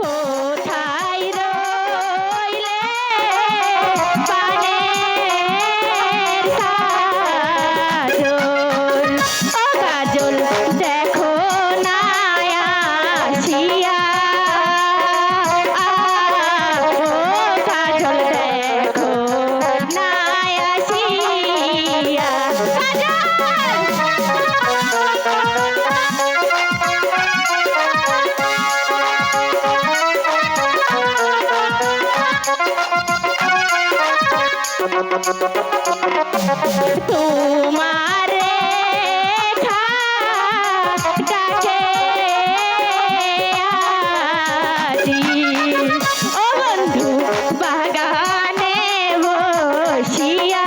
কোথায় রইলে পানের তোমার কাছে ও বন্ধু বাগানে বসিয়া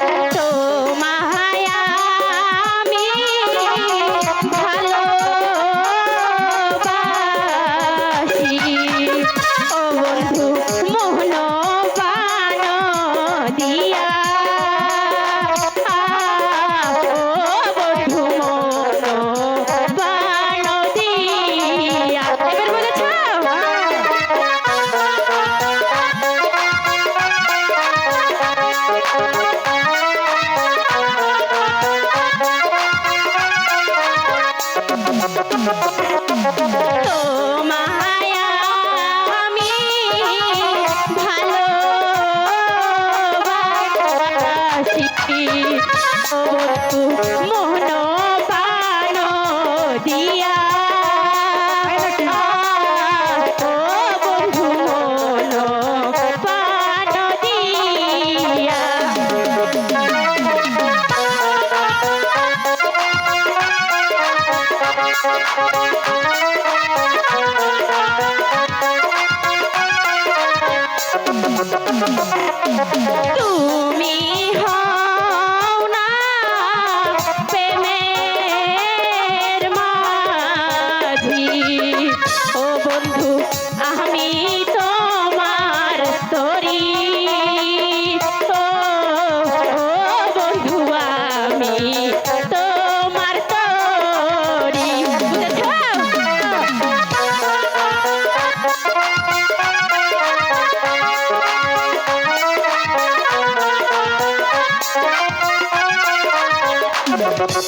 So Oh, তুমি হয় কথা